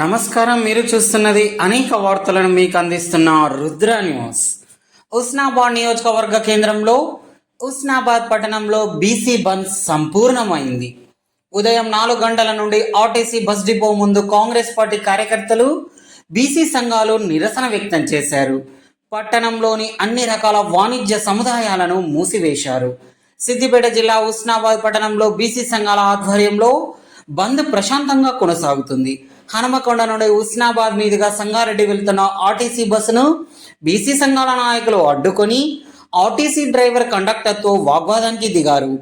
నమస్కారం మీరు చూస్తున్నది అనేక వార్తలను మీకు అందిస్తున్న రుద్ర న్యూస్. ఉస్నాబాద్ నియోజకవర్గ కేంద్రంలో ఉస్నాబాద్ పట్టణంలో బీసీ బంద్ సంపూర్ణమైంది. ఉదయం నాలుగు గంటల నుండి ఆర్టీసీ బస్ డిపో ముందు కాంగ్రెస్ పార్టీ కార్యకర్తలు బీసీ సంఘాలు నిరసన వ్యక్తం చేశారు. పట్టణంలోని అన్ని రకాల వాణిజ్య సముదాయాలను మూసివేశారు. సిద్దిపేట జిల్లా ఉస్నాబాద్ పట్టణంలో బీసీ సంఘాల ఆధ్వర్యంలో బంద్ ప్రశాంతంగా కొనసాగుతుంది. హనుమకొండ నుండి ఉస్నాబాద్ మీదుగా సంగారెడ్డి వెళ్తున్న ఆర్టీసీ బస్సును బీసీ సంఘాల నాయకులు అడ్డుకొని ఆర్టీసీ డ్రైవర్ కండక్టర్తో వాగ్వాదానికి దిగారు.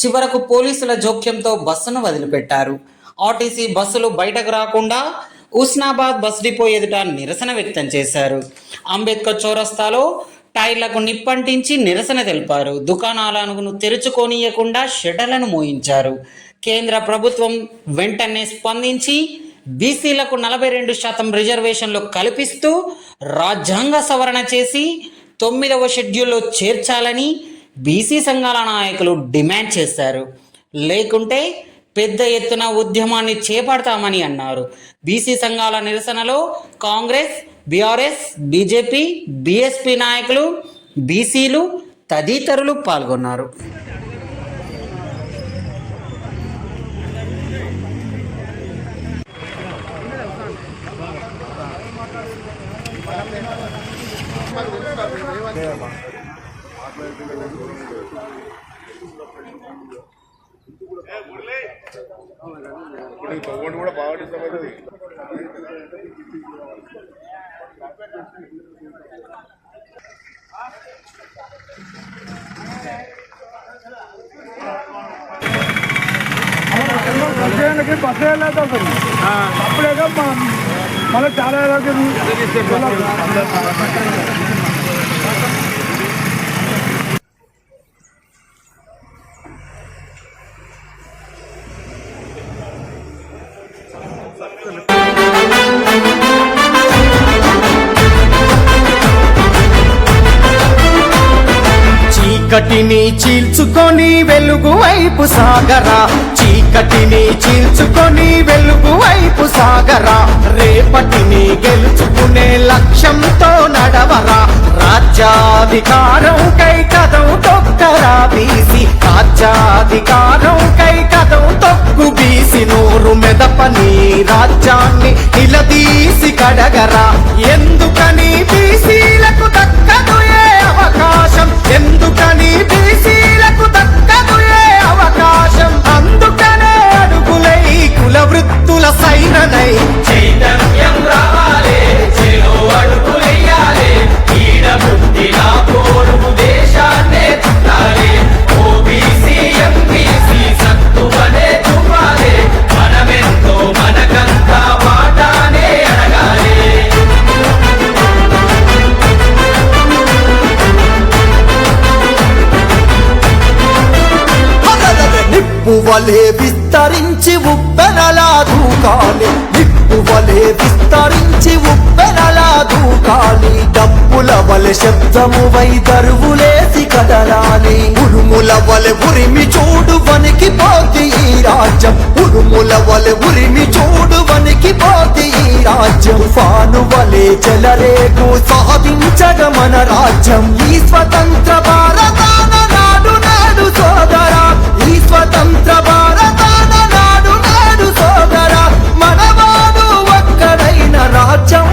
చివరకు పోలీసుల జోక్యంతో బస్సును వదిలిపెట్టారు. ఆర్టీసీ బస్సులు బయటకు రాకుండా ఉస్నాబాద్ బస్ డిపో ఎదుట నిరసన వ్యక్తం చేశారు. అంబేద్కర్ చౌరస్తాలో టైర్లకు నిప్పంటించి నిరసన తెలిపారు. దుకాణాలను తెరుచుకోనియకుండా షెటర్లను మోయించారు. కేంద్ర ప్రభుత్వం వెంటనే స్పందించి బీసీలకు నలభై రెండు శాతం రిజర్వేషన్లు కల్పిస్తూ రాజ్యాంగ సవరణ చేసి తొమ్మిదవ షెడ్యూల్లో చేర్చాలని బీసీ సంఘాల నాయకులు డిమాండ్ చేశారు. లేకుంటే పెద్ద ఎత్తున ఉద్యమాన్ని చేపడతామని అన్నారు. బీసీ సంఘాల నిరసనలో కాంగ్రెస్ బీఆర్ఎస్ బీజేపీ బీఎస్పీ నాయకులు బీసీలు తదితరులు పాల్గొన్నారు. ఇప్పుడు ఈ తవ్వండి కూడా బాగా బస్సు అసలు అప్పుడేగా మళ్ళీ చాలా చీకటిని చీల్చుకొని వెలుగు వైపు సాగరా. చీకటిని చీల్చుకొని వెలుగు వైపు సాగరా. రేపటిని గెలుచుకునే లక్ష్యంతో నడవరా. రాజ్యాధికారం కై కదం తొక్కరా బీసి. రాజ్యాధికారం కై కదం తొక్కు బీసి. నోరు మెదపని రాజ్యాన్ని నిలదీసి కడగరా. ఎందుకని బీసీలకు దక్కదు ఏ అవకాశం? వలే విస్తరించి ఉప్పెనలా దూకాలి. నిప్పు వలే విస్తరించి ఉప్పెనలా దూకాలి. డప్పుల వలె శబ్దము వై దరువులేసి కదలాలి. ఉరుముల వలె ఉరిమి చూడు వనికి పోతి ఈ రాజ్యం. ఉరుముల వలె ఉరిమి చూడు వనికి పోతి ఈ రాజ్యం. ఫాను వలె చెలరేగు సాధించగ మన రాజ్యం. ఈ స్వతంత్ర భారతాన నాడు సోదరా ఈ స్వతంత్ర భారతాన నాడు నాడు సోదరా మనవాడు ఒక్కడైన రాజ్యం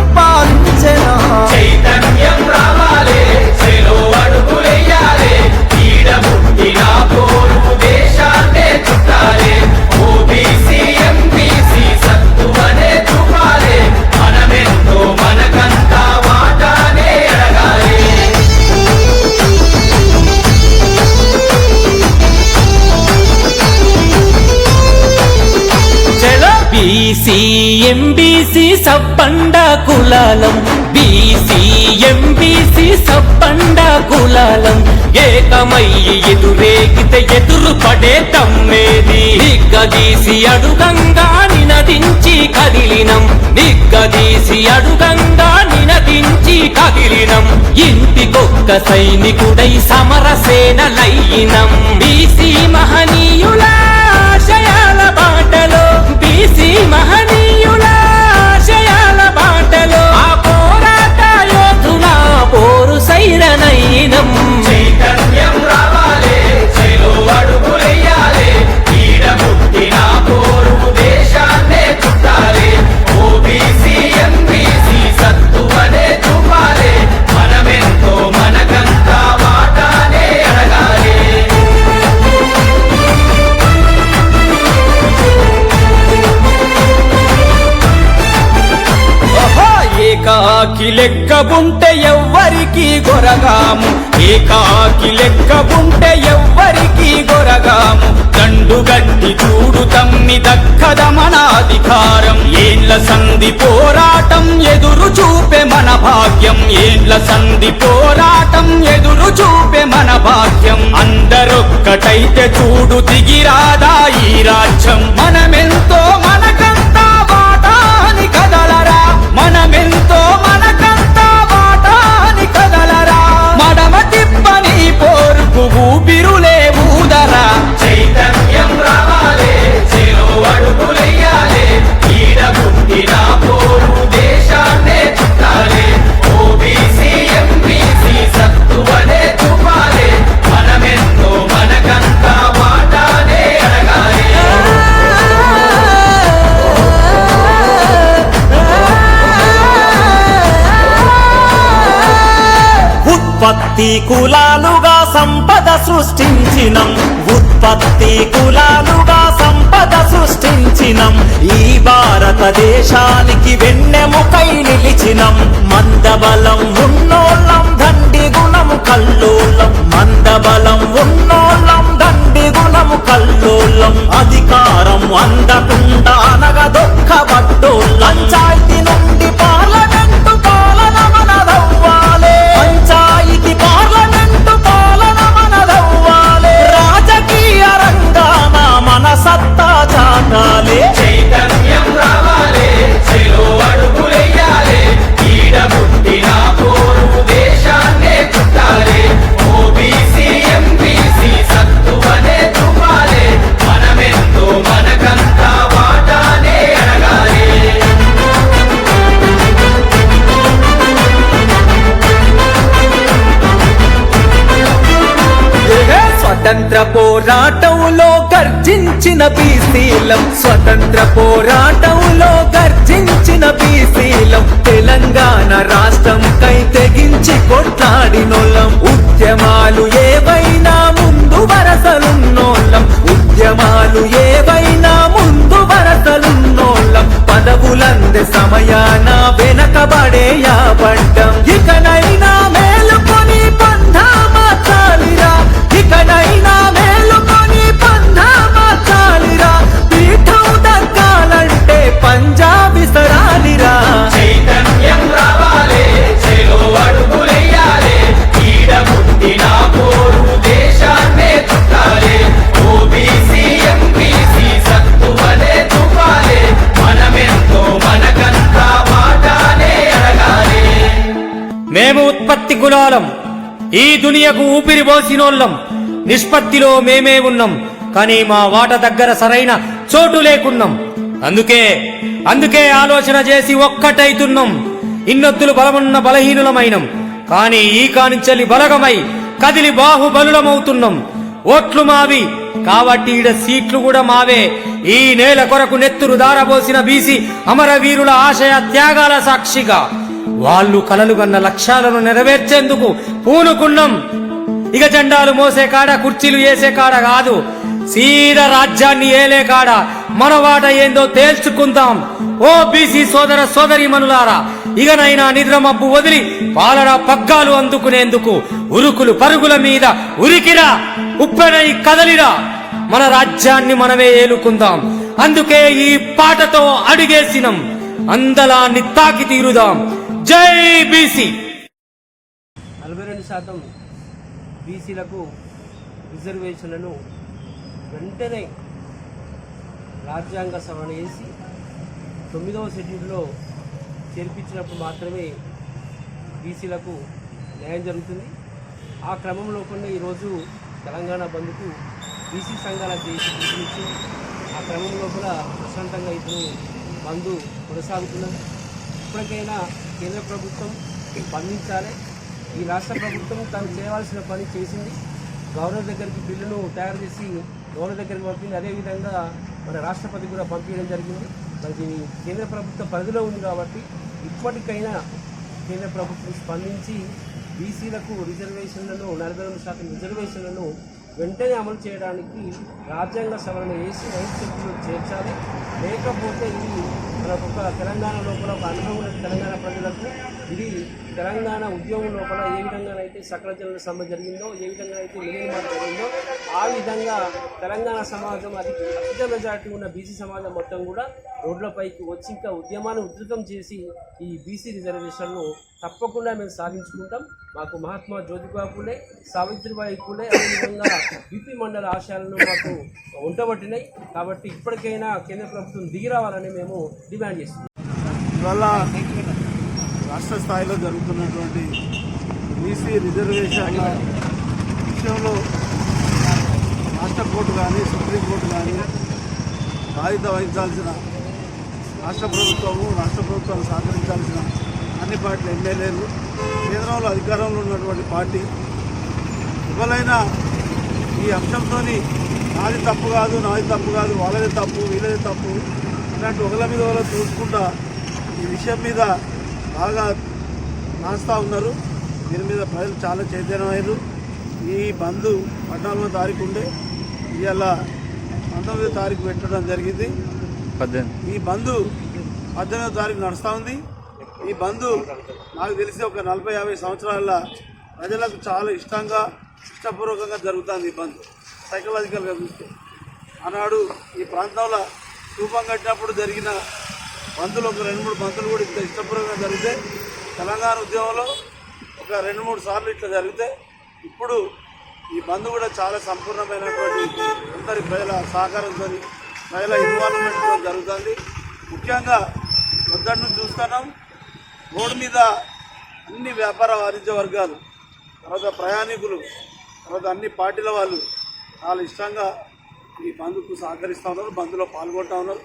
బీసీ ఎంబీసీ సబ్బండ కులాలం. బీసీ ఎంబీసీ సబ్బండ కులాలం. ఏకమయ్యి ఎదురేగితే ఎదురు పడే తమ్మేది. నిగ్గదీసి అడుగంగా నినదించి కదిలినం. నిగ్గదీసి అడుగంగా నినదించి కదిలినం. ఇంటికొక్క సైనికుడై సమరసేనలయ్యినం బీసీ మహనీయుల ఆశయాల బాటలో. బీసీ మహ కాకి లెక్క ఉంటే ఎవ్వరికి గొరగాము. ఏకాకి లెక్క ఉంటే ఎవ్వరికి గొరగాము. దండు గట్టి చూడు తమ్మి దక్కద మనాధికారం. ఏండ్ల సంధి పోరాటం ఎదురు చూపే మన భాగ్యం. ఏండ్ల సంధి పోరాటం ఎదురు చూపే మన భాగ్యం. అందరొక్కటైతే చూడు దిగిరాదా ఈ రాజ్యం. మనమెంతో ఉత్పత్తి కులాలుగా సంపద సృష్టించినం. ఉత్పత్తి కులాలుగా సంపద సృష్టించినం. ఈ భారతదేశానికి వెన్నెముకై నిలిచినం. మందబలం ఉన్నోళ్ళం దండి గుణము కల్లోలం. మందబలం ఉన్నోళ్ళం దండి గుణము కల్లోలం. అధికారం అందకుండా అనగదొక్క పట్టోళ్ళం పంచాయతీ స్వతంత్ర పోరాటంలో గర్జించిన బీసీలం. స్వతంత్ర పోరాటంలో గర్జించిన బీసీలం. తెలంగాణ రాష్ట్రం కై తెగించి కొట్లాడినోళ్ళం ఉద్యమాలు ఏవైనా ముందు వరసలున్నోళ్ళం. ఉద్యమాలు ఏవైనా ముందు వరసలున్నోళ్ళం. పదవులందే సమయాన వెనకబడేయాబడ్డం ఇకనైనా కులాలం ఈ దునియకు ఊపిరి పోసినోళ్ళం. నిష్పత్తిలో మేమే ఉన్నాం. కానీ మా వాట దగ్గర సరైన చోటు లేకున్నాం. అందుకే అందుకే ఆలోచన చేసి ఒక్కటైతున్నాం ఇన్నొత్తులు బలమున్న బలహీనులమైనం. కానీ ఈ కానించలి బలగమై కదిలి బాహుబలులమవుతున్నాం. ఓట్లు మావి. కాబట్టి ఈడ సీట్లు కూడా మావే. ఈ నేల కొరకు నెత్తురు దారబోసిన బీసీ అమరవీరుల ఆశయ త్యాగాల సాక్షిగా. వాళ్ళు కలలుగన్న లక్ష్యాలను నెరవేర్చేందుకు పూనుకున్నాం. ఇక జెండాలు మోసే కాడ కుర్చీలు వేసే కాడ కాదు. సీద రాజ్యాన్ని ఏలే కాడ. మన వాట ఏందో తేల్చుకుందాం. ఓ బీసీ సోదర సోదరి మనులారా ఇకనైనా నిద్రమబ్బు వదిలి పాలన పగ్గాలు అందుకునేందుకు ఉరుకులు పరుగుల మీద ఉరికిరా ఉప్పెనై కదలిరా. మన రాజ్యాన్ని మనమే ఏలుకుందాం. అందుకే ఈ పాటతో అడిగేసినం. అందలాన్ని తాకి తీరుదాం జై బీసీ. నలభై రెండు శాతం బీసీలకు రిజర్వేషన్లను వెంటనే రాజ్యాంగ సవరణ చేసి తొమ్మిదవ షెడ్యూల్లో చేర్పించినప్పుడు మాత్రమే బీసీలకు న్యాయం జరుగుతుంది. ఆ క్రమంలో కొన్ని ఈరోజు తెలంగాణ బంద్కు బీసీ సంఘాల చేసి పిలుపునిచ్చింది ఆ క్రమంలో కూడా ప్రశాంతంగా ఇప్పుడు బంద్ కొనసాగుతున్నది. ఇప్పటికైనా కేంద్ర ప్రభుత్వం స్పందించాలి. ఈ రాష్ట్ర ప్రభుత్వం తను చేయవలసిన పని చేసింది. గవర్నర్ దగ్గరికి బిల్లును తయారు చేసి గవర్నర్ దగ్గరికి పంపింది. అదేవిధంగా మన రాష్ట్రపతి కూడా పంపించడం జరిగింది. మరి కేంద్ర ప్రభుత్వ పరిధిలో ఉంది కాబట్టి ఇప్పటికైనా కేంద్ర ప్రభుత్వం స్పందించి బీసీలకు రిజర్వేషన్లను నలభై రెండు శాతం రిజర్వేషన్లను వెంటనే అమలు చేయడానికి రాజ్యాంగ సవరణ చేసి రైతు చేర్చాలి. లేకపోతే ఇది మన ఒక తెలంగాణ లోపల ఒక అనుభవం ఉన్న తెలంగాణ ప్రజలకు ఇది తెలంగాణ ఉద్యమం లోపల ఏ విధంగానైతే సకల జనుల సమ్మె జరిగిందో ఏ విధంగా అయితే మిలియన్ జరిగిందో ఆ విధంగా తెలంగాణ సమాజం అది అత్యంత మెజార్టీ ఉన్న బీసీ సమాజం మొత్తం కూడా రోడ్లపైకి వచ్చి ఇంకా ఉద్యమాన్ని ఉధృతం చేసి ఈ బీసీ రిజర్వేషన్ను తప్పకుండా మేము సాధించుకుంటాం. మాకు మహాత్మా జ్యోతిబా పూలే సావిత్రిబాయి పూలే అదేవిధంగా బీపీ మండల ఆశయాలను మాకు ఉంటబట్టినాయి. కాబట్టి ఇప్పటికైనా కేంద్ర ప్రభుత్వం దిగిరావాలని మేము డిమాండ్ చేస్తాం ఇవాళ రాష్ట్ర స్థాయిలో జరుగుతున్నటువంటి బీసీ రిజర్వేషన్ల విషయంలో రాష్ట్ర కోర్టు కానీ సుప్రీంకోర్టు కానీ బాధ్యత వహించాల్సిన రాష్ట్ర ప్రభుత్వము రాష్ట్ర ప్రభుత్వాలు సహకరించాల్సిన అన్ని పార్టీల ఎమ్మెల్యేలు కేంద్రంలో అధికారంలో ఉన్నటువంటి పార్టీ ఎవరైనా ఈ అంశంతో నాది తప్పు కాదు నాది తప్పు కాదు వాళ్ళది తప్పు వీళ్ళది తప్పు ఇలాంటి ఒకళ్ళ మీద ఒకళ్ళు చూసుకుంటా ఈ విషయం మీద బాగా రాస్తా ఉన్నారు. దీని మీద ప్రజలు చాలా చైతన్యమయ్యారు. ఈ బంధు పద్నాలుగో తారీఖు ఉండే. ఇవాళ పంతొమ్మిదో తారీఖు పెట్టడం జరిగింది. ఈ బంధు పద్దెనిమిదో తారీఖు నడుస్తూ ఉంది. ఈ బంధు నాకు తెలిసి ఒక నలభై యాభై సంవత్సరాల ప్రజలకు చాలా ఇష్టంగా ఇష్టపూర్వకంగా జరుగుతుంది ఈ బంధు సైకలాజికల్గా చూస్తే. ఆనాడు ఈ ప్రాంతంలో రూపం కట్టినప్పుడు జరిగిన బంధులు ఒక రెండు మూడు బంధులు కూడా ఇంత ఇష్టపూర్వకంగా జరిగితే తెలంగాణ ఉద్యమంలో ఒక రెండు మూడు సార్లు ఇట్లా జరిగితే ఇప్పుడు ఈ బంధు కూడా చాలా సంపూర్ణమైనటువంటి అందరి ప్రజల సహకారంతో ప్రజల ఇన్వాల్వ్మెంట్తో జరుగుతుంది. ముఖ్యంగా పొద్దున్న చూస్తున్నాం రోడ్డు మీద అన్ని వ్యాపార వాణిజ్య వర్గాలు తర్వాత ప్రయాణికులు తర్వాత అన్ని పార్టీల వాళ్ళు చాలా ఇష్టంగా ఈ బంద్కు సహకరిస్తూ ఉన్నారు బంద్లో పాల్గొంటూ ఉన్నారు.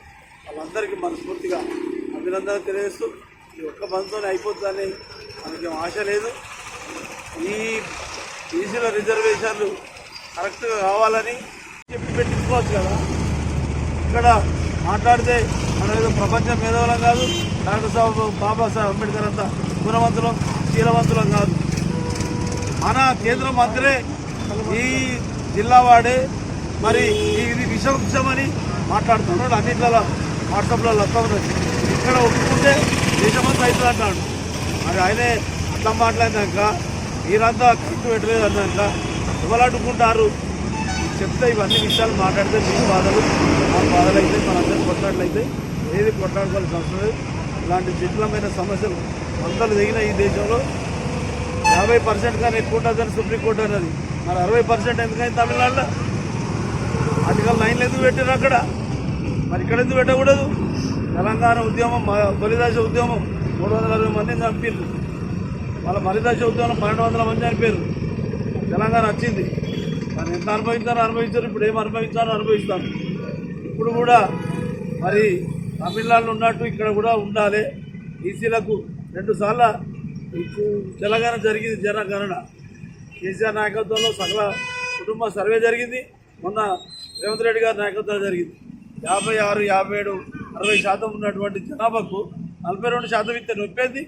వాళ్ళందరికీ మనస్ఫూర్తిగా అభినందన తెలియజేస్తూ ఈ ఒక్క బంధుతోనే అయిపోతుందని మనకి ఆశ లేదు. ఈ బీసీల రిజర్వేషన్లు కరెక్ట్గా కావాలని చెప్పి పెట్టించుకోవచ్చు కదా. ఇక్కడ మాట్లాడితే మనం ఏదో ప్రపంచ మేధావులం కాదు డాక్టర్ సాహెబ్ బాబాసాహెబ్ అంబేద్కర్ అంతా గుణవంతులం శీలవంతులం కాదు. మన కేంద్ర మంత్రే ఈ జిల్లా వాడే మరి ఇది విషవృక్షమని మాట్లాడుతున్నాడు. అన్నిట్లలో వాట్సాప్లో లెక్క ఇక్కడ ఒప్పుకుంటే దేశమంతా అవుతుంది అంటాడు. మరి ఆయనే అట్లా మాట్లాడినాక మీరంతా కిట్టు పెట్టలేదు అన్నాక ఎవరు అడ్డుకుంటారు చెప్తే ఇవన్నీ విషయాలు మాట్లాడితే మీ బాధలు మా బాధలు అయితే మనందరూ కొట్లాడలైతే ఏది కొట్లాడుకోవాల్సిన అవసరం లేదు. ఇలాంటి జటిలమైన సమస్యలు వందలు దిగిన ఈ దేశంలో. యాభై పర్సెంట్ కానీ ఎక్కువ ఉంటుందని సుప్రీంకోర్టు అన్నది. మరి అరవై పర్సెంట్ ఎందుకని తమిళనాడులో? ఆర్టికల్ నైన్లు ఎందుకు పెట్టారు అక్కడ? మరి ఇక్కడ ఎందుకు పెట్టకూడదు? తెలంగాణ ఉద్యమం మ- బలిదాస ఉద్యమం మూడు వందల అరవై మందిని చంపారు వాళ్ళ బలిదాస ఉద్యమం పన్నెండు వందల మంది చనిపోయారు తెలంగాణ వచ్చింది. మరి ఎంత అనుభవించారో అనుభవించారు. ఇప్పుడు ఏం అనుభవించారో అనుభవిస్తాను ఇప్పుడు కూడా మరి తమిళనాడులో ఉన్నట్టు ఇక్కడ కూడా ఉండాలి. ఈసీలకు రెండు సార్లు ఇప్పుడు తెలంగాణ జరిగింది జనగణన. కేసీఆర్ నాయకత్వంలో సకల కుటుంబ సర్వే జరిగింది. మొన్న రేవంత్ రెడ్డి గారి నాయకత్వం జరిగింది. యాభై ఆరు యాభై ఏడు అరవై శాతం ఉన్నటువంటి జనాభాకు నలభై రెండు శాతం ఇస్తే నొప్పేది?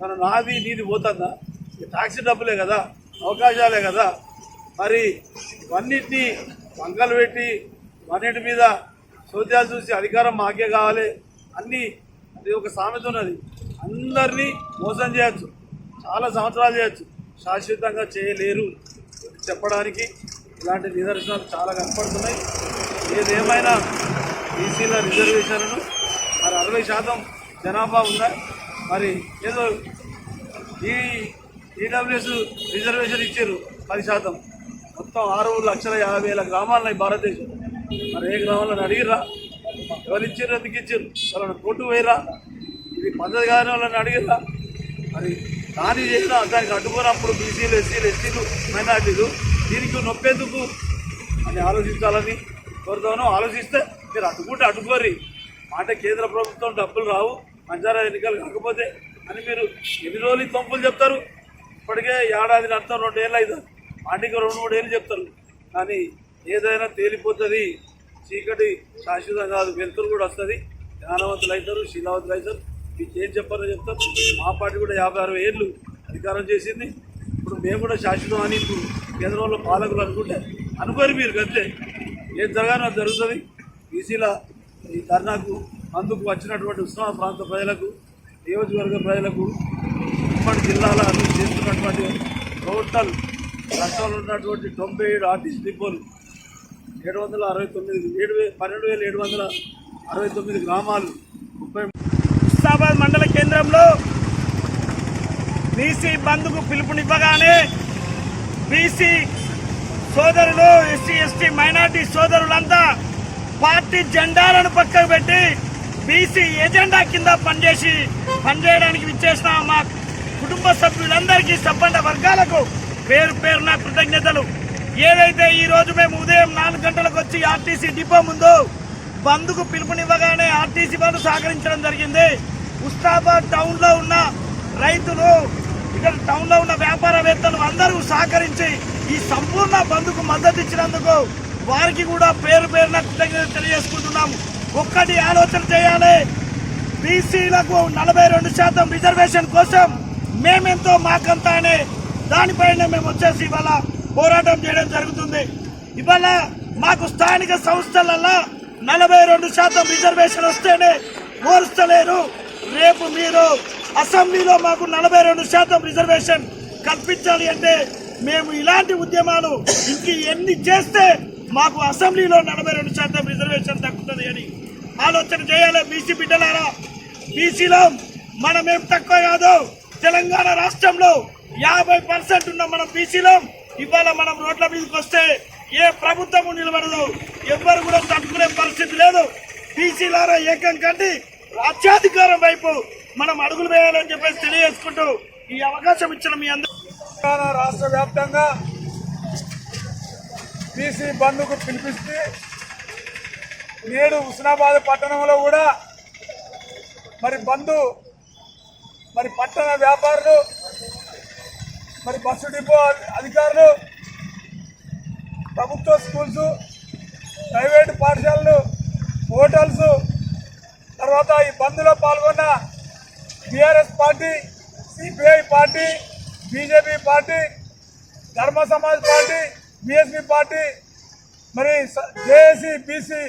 మన నాది నీది పోతుందా? టాక్సీ ట్యాక్సీ డబ్బులే కదా అవకాశాలే కదా. మరి ఇవన్నిటినీ వంకలు పెట్టి అన్నిటి మీద సోద్యాలు చూసి అధికారం మాకే కావాలి. అన్నీ అది ఒక సామెత ఉన్నది. అందరినీ మోసం చేయొచ్చు. చాలా సంవత్సరాలు చేయొచ్చు. శాశ్వతంగా చేయలేరు. చెప్పడానికి ఇలాంటి నిదర్శనాలు చాలా కనపడుతున్నాయి. ఏదేమైనా బీసీల రిజర్వేషన్లను మరి అరవై శాతం జనాభా ఉందా? మరి ఏదో ఈ ఈడబ్ల్యూఎస్ రిజర్వేషన్ ఇచ్చారు పది శాతం. మొత్తం ఆరు లక్షల యాభై వేల గ్రామాలున్నాయి భారతదేశం. మరి ఏ గ్రామాలను అడిగిరా ఎవరు ఇచ్చారు? ఎందుకు ఇచ్చారు? వాళ్ళని కోర్టు వేయరా ఇది పద్ధతి కాని వాళ్ళని అడిగిరా మరి దాన్ని చేసిన దానికి అడ్డుకున్నప్పుడు బీసీలు ఎస్సీలు ఎస్టీలు మైనార్టీలు దీనికి నొప్పేందుకు అని ఆలోచించాలని కోరుతాను. ఆలోచిస్తే మీరు అడ్డుకుంటే అడ్డుకోరి. మాట కేంద్ర ప్రభుత్వం డబ్బులు రావు పంచారా ఎన్నికలు కాకపోతే అని మీరు ఎన్ని రోజులు ఈ తొంపులు చెప్తారు? ఇప్పటికే ఏడాది అర్థం రెండేళ్ళు అవుతుంది మాటికి రెండు మూడు ఏళ్ళు చెప్తారు. కానీ ఏదైనా తేలిపోతుంది. చీకటి శాశ్వతం కాదు వెలుతురు కూడా వస్తుంది. జ్ఞానవంతులు అవుతారు శీలవంతులు అవుతారు. మీకు ఏం చెప్పారో చెప్తారు. మా పార్టీ కూడా యాభై అరవై ఏళ్ళు అధికారం చేసింది. ఇప్పుడు మేము కూడా శాశ్వతం అని ఇప్పుడు కేంద్రంలో పాలకులు అనుకుంటే అనుకోరు మీరు అంతే ఏం జరగానో జరుగుతుంది. బీసీల ఈ ధర్నాకు అందుకు వచ్చినటువంటి ఉస్మాన్ ప్రాంత ప్రజలకు నియోజకవర్గ ప్రజలకు ఉమ్మడి జిల్లాలో అభివృద్ధి చేస్తున్నటువంటి టోటల్ రాష్ట్రంలో ఉన్నటువంటి తొంభై ఏడు ఆర్టీసీ డిపోలు ఏడు వందల అరవై తొమ్మిది ఏడు వే పన్నెండు వేల ఏడు వందల అరవై తొమ్మిది గ్రామాలు ముప్పై హుస్నాబాద్ మండల కేంద్రంలో బీసీ బంధుకు పిలుపునివ్వగానే బీసీ సోదరులు ఎస్సీ ఎస్టీ మైనార్టీ సోదరులంతా పార్టీ జెండాలను పక్కకు పెట్టి బీసీ ఎజెండా కింద పనిచేసి పనిచేయడానికి విచ్చేసిన మా కుటుంబ సభ్యులందరికీ సంబంధ వర్గాలకు పేరు పేరున కృతజ్ఞతలు. ఏదైతే ఈ రోజు మేము ఉదయం నాలుగు గంటలకు వచ్చి ఆర్టీసీ డిపో ముందు బంద్కు పిలుపునివ్వగానే ఆర్టీసీ వాళ్ళు సహకరించడం జరిగింది. ఉస్తాబాద్ టౌన్లో ఉన్న రైతులు ఇక్కడ టౌన్లో ఉన్న వ్యాపారవేత్తలు అందరూ సహకరించి ఈ సంపూర్ణ బంద్కు మద్దతు ఇచ్చినందుకు వారికి కూడా పేరు పేరున కృతజ్ఞత తెలియజేసుకుంటున్నాము. ఒక్కటి ఆలోచన చేయాలి. బీసీలకు నలభై రెండు శాతం రిజర్వేషన్ కోసం మేమెంతో మాకంతా అనే దానిపైన మేము వచ్చేసి ఇవాళ పోరాటం చేయడం జరుగుతుంది. ఇవాళ మాకు స్థానిక సంస్థలలో నలభై రెండు శాతం రిజర్వేషన్ వస్తేనే ఓర్స్తలేరు రేపు మీరు అసెంబ్లీలో మాకు నలభై రెండు శాతం రిజర్వేషన్ కల్పించాలి అంటే మేము ఇలాంటి ఉద్యమాలు ఇంక ఎన్ని చేస్తే మాకు అసెంబ్లీలో నలభై రెండు శాతం రిజర్వేషన్ దక్కుతుంది అని ఆలోచన చేయాలి. బీసీ బిడ్డలారా బీసీలో మనమేం తక్కువ కాదు. తెలంగాణ రాష్ట్రంలో యాభై పర్సెంట్ ఉన్న మనం బీసీలో ఇవాళ మనం రోడ్ల మీదకి వస్తే ఏ ప్రభుత్వము నిలబడదు. ఎవ్వరు కూడా తట్టుకునే పరిస్థితి లేదు. బీసీలారా ఏకం కంటే రాజ్యాధికారం వైపు మనం అడుగులు వేయాలని చెప్పేసి తెలియజేసుకుంటూ ఈ అవకాశం ఇచ్చిన మీ అందరూ తెలంగాణ రాష్ట్ర వ్యాప్తంగా బీసీ బంధుకు పిలిపిస్తే నేడు హుస్నాబాద్ పట్టణంలో కూడా మరి బంధు మరి పట్టణ వ్యాపారులు మరి బస్సు డిపో అధికారులు ప్రభుత్వ స్కూల్స్ ప్రైవేట్ పాఠశాలలు హోటల్స్ తర్వాత ఈ బంద్లో పాల్గొన్న BRS party CPI party BJP party Dharma Samaj party BSP party మరి జేఏసీ బీసీ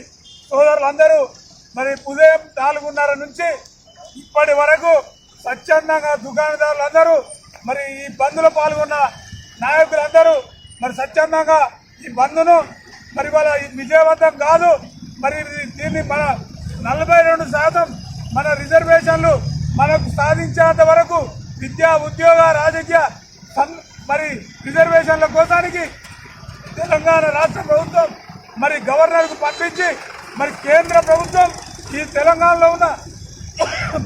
సోదరులందరూ మరి ఉదయం నాలుగున్నర నుంచి ఇప్పటి వరకు స్వచ్ఛందంగా దుకాణదారులందరూ మరి ఈ బంద్లో పాల్గొన్న నాయకులందరూ మరి స్వచ్ఛందంగా ఈ బంద్ను మరి వాళ్ళ విజయవంతం కాదు. మరి దీన్ని మన నలభై రెండు శాతం మన రిజర్వేషన్లు మనకు సాధించేంత వరకు విద్యా ఉద్యోగ రాజకీయ సం- మరి రిజర్వేషన్ల కోసానికి తెలంగాణ రాష్ట్ర ప్రభుత్వం మరి గవర్నర్కు పంపించి మరి కేంద్ర ప్రభుత్వం ఈ తెలంగాణలో ఉన్న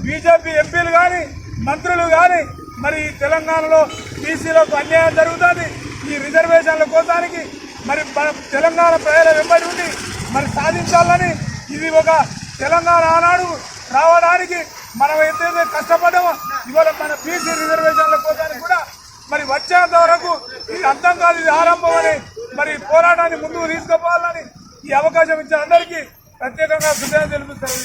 బీజేపీ ఎంపీలు కానీ మంత్రులు కానీ మరి ఈ తెలంగాణలో బీసీలకు అన్యాయం జరుగుతుంది. ఈ రిజర్వేషన్ల కోసానికి మరి మన తెలంగాణ ప్రజల వెంబడి ఉండి మరి సాధించాలని ఇది ఒక తెలంగాణ ఆనాడు రావడానికి మనం ఎంతైతే కష్టపడ్డామో ఇవాళ మన బీసీ రిజర్వేషన్ల కోసానికి కూడా మరి వచ్చేంత వరకు ఇది అంతం కాదు ఇది ఆరంభం అని మరి పోరాటాన్ని ముందుకు తీసుకుపోవాలని ఈ అవకాశం ఇచ్చిన అందరికీ ప్రత్యేకంగా కృతజ్ఞతలు తెలుపుతారు